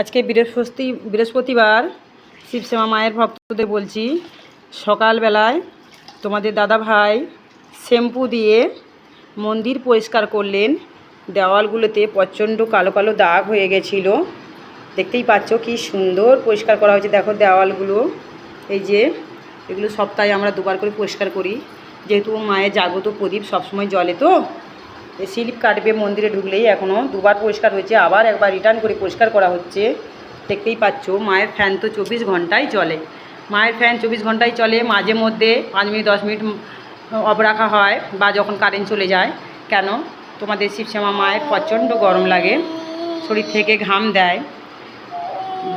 আজকে বৃহস্পতি, বৃহস্পতিবার শিবসেমা মায়ের ভক্তদের বলছি, সকালবেলায় তোমাদের দাদা ভাই শ্যাম্পু দিয়ে মন্দির পরিষ্কার করলেন। দেওয়ালগুলোতে প্রচণ্ড কালো কালো দাগ হয়ে গেছিল। দেখতেই পাচ্ছ কি সুন্দর পরিষ্কার করা হয়েছে। দেখো দেওয়ালগুলো, এই যে এগুলো সপ্তাহে আমরা দুবার করে পরিষ্কার করি। যেহেতু মায়ের জাগ্রত প্রদীপ সবসময় জলে তো স্লিপ কাটবে মন্দিরে ঢুকলেই এখনও দুবার পরিষ্কার হয়েছে, আবার একবার রিটার্ন করে পরিষ্কার করা হচ্ছে। দেখতেই পাচ্ছ, মায়ের ফ্যান তো চব্বিশ ঘন্টাই চলে। মায়ের ফ্যান চব্বিশ ঘন্টাই চলে, মাঝে মধ্যে পাঁচ মিনিট, দশ মিনিট অফ রাখা হয় বা যখন কারেন্ট চলে যায়। কেন? তোমাদের শিবশ্যামা মায়ের প্রচণ্ড গরম লাগে, শরীর থেকে ঘাম দেয়।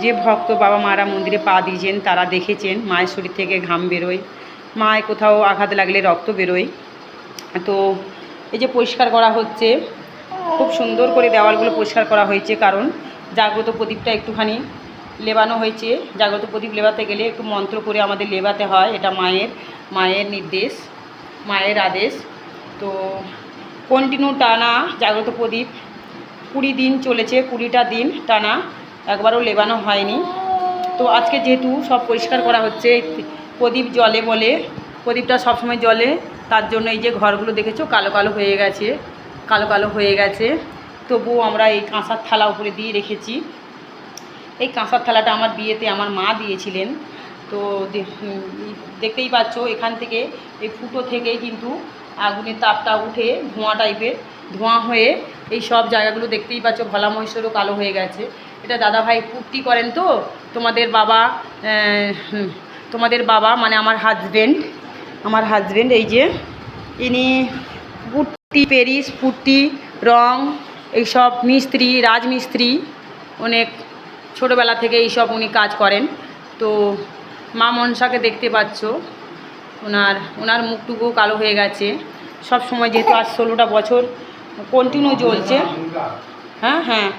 যে ভক্ত বাবা মারা মন্দিরে পা দিয়েছেন, তারা দেখেছেন মায়ের শরীর থেকে ঘাম বেরোয়। মায়ের কোথাও আঘাত লাগলে রক্ত বেরোয়। তো এই যে পরিষ্কার করা হচ্ছে, খুব সুন্দর করে দেওয়ালগুলো পরিষ্কার করা হয়েছে, কারণ জাগ্রত প্রদীপটা একটুখানি লেবানো হয়েছে। জাগ্রত প্রদীপ লেবাতে গেলে একটু মন্ত্র করে আমাদের লেবাতে হয়, এটা মায়ের মায়ের নির্দেশ, মায়ের আদেশ। তো কন্টিনিউ টানা জাগ্রত প্রদীপ, কুড়ি দিন চলেছে, কুড়িটা দিন টানা, একবারও লেবানো হয়নি। তো আজকে যেহেতু সব পরিষ্কার করা হচ্ছে, প্রদীপ জলে বলে প্রদীপটা সবসময় জলে তার জন্য এই যে ঘরগুলো দেখেছ, কালো কালো হয়ে গেছে, কালো কালো হয়ে গেছে। তবুও আমরা এই কাঁসার থালা উপরে দিয়ে রেখেছি। এই কাঁসার থালাটা আমার বিয়েতে আমার মা দিয়েছিলেন। তো দেখতেই পাচ্ছ, এখান থেকে, এই ফুটো থেকেই কিন্তু আগুনের তাপটা উঠে ধোঁয়া টাইপের, ধোঁয়া হয়ে এই সব জায়গাগুলো দেখতেই পাচ্ছ ভোলা মহেশ্বরও কালো হয়ে গেছে। এটা দাদাভাই পুট্টি করেন তো? তোমাদের বাবা তোমাদের বাবা মানে আমার হাজবেন্ড আমার হাজবেন্ড এই যে, ইনি পুট্টি পেরিস পুট্টি রং, এইসব মিস্ত্রি, রাজমিস্ত্রি, অনেক ছোটোবেলা থেকে এইসব উনি কাজ করেন। তো মা মনসাকে দেখতে পাচ্ছ, ওনার ওনার মুখটুকু কালো হয়ে গেছে। সব সময় যেহেতু আজ ষোলোটা বছর কন্টিনিউ জ্বলছে। হ্যাঁ হ্যাঁ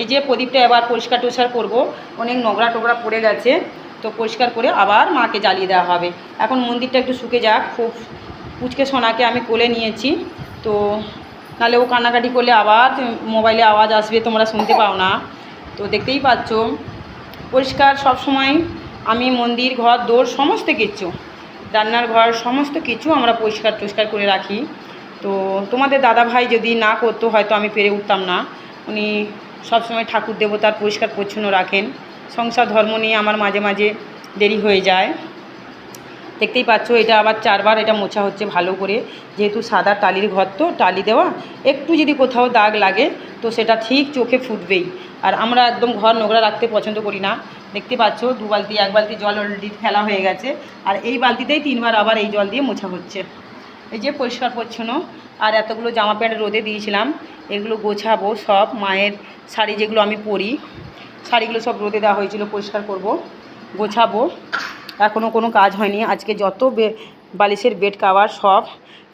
এই যে প্রদীপটা এবার পরিষ্কার টরিষ্কার করব, অনেক নোংরা টোংরা পড়ে গেছে। তো পরিষ্কার করে আবার মাকে জ্বালিয়ে দেওয়া হবে। এখন মন্দিরটা একটু শুকে যাক, খুব পুচকে সোনাকে আমি কোলে নিয়েছি। তো নাহলে ও কান্নাকাটি করলে আবার মোবাইলে আওয়াজ আসবে, তোমরা শুনতে পাও না। তো দেখতেই পাচ্ছ, পরিষ্কার সব সময় আমি মন্দির, ঘর দৌড় সমস্ত কিছু, রান্নার ঘর, সমস্ত কিছু আমরা পরিষ্কার টরিষ্কার করে রাখি। তো তোমাদের দাদা ভাই যদি না করতো, হয়তো আমি পেরে উঠতাম না। উনি সবসময় ঠাকুর দেবতার পরিষ্কার পরিচ্ছন্ন রাখেন। সংসার ধর্ম নিয়ে আমার মাঝে মাঝে দেরি হয়ে যায়। দেখতেই পাচ্ছ, এটা আবার চারবার এটা মোছা হচ্ছে ভালো করে। যেহেতু সাদা টালির ঘর তো, টালি দেওয়া, একটু যদি কোথাও দাগ লাগে, তো সেটা ঠিক চোখে ফুটবেই। আর আমরা একদম ঘর নোংরা রাখতে পছন্দ করি না। দেখতে পাচ্ছ, দু বালতি, এক বালতি জল অলরেডি ফেলা হয়ে গেছে। আর এই বালতিতেই তিনবার আবার এই জল দিয়ে মোছা হচ্ছে। এই যে পরিষ্কার পরিচ্ছন্ন। আর এতগুলো জামা প্যান্ট রোদে দিয়েছিলাম। এগুলো গোছাবো সব, মায়ের শাড়ি যেগুলো আমি পরি। শাড়িগুলো সব রোদে দেওয়া হয়েছিল, পরিষ্কার করব, গোছাবো। এখনও কোনো কাজ হয়নি। আজকে যত বালিশের বেড কাভার সব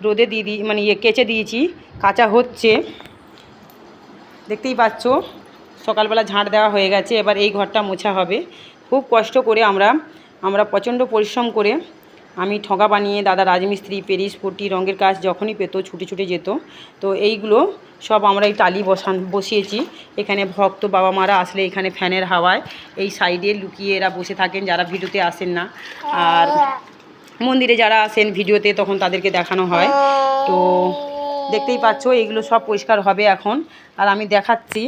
রোদে দিয়ে দিই মানে ইয়ে কেচে দিয়েছি, কাঁচা হচ্ছে। দেখতেই পাচ্ছ, সকালবেলা ঝাঁট দেওয়া হয়ে গেছে, এবার এই ঘরটা মোছা হবে। খুব কষ্ট করে আমরা আমরা প্রচণ্ড পরিশ্রম করে আমি ঠগা বানিয়ে দাদা রাজমিস্ত্রি পেরিস পট্টি রঙের কাজ যখনই পেত, ছুটে ছুটে যেত। তো এইগুলো সব আমরা এই টালি বসান, বসিয়েছি। এখানে ভক্ত বাবা মারা আসলে এখানে ফ্যানের হাওয়ায় এই সাইডে লুকিয়ে এরা বসে থাকেন, যারা ভিডিওতে আসেন না। আর মন্দিরে যারা আসেন ভিডিওতে, তখন তাদেরকে দেখানো হয়। তো দেখতেই পাচ্ছ, এইগুলো সব পরিষ্কার হবে এখন। আর আমি দেখাচ্ছি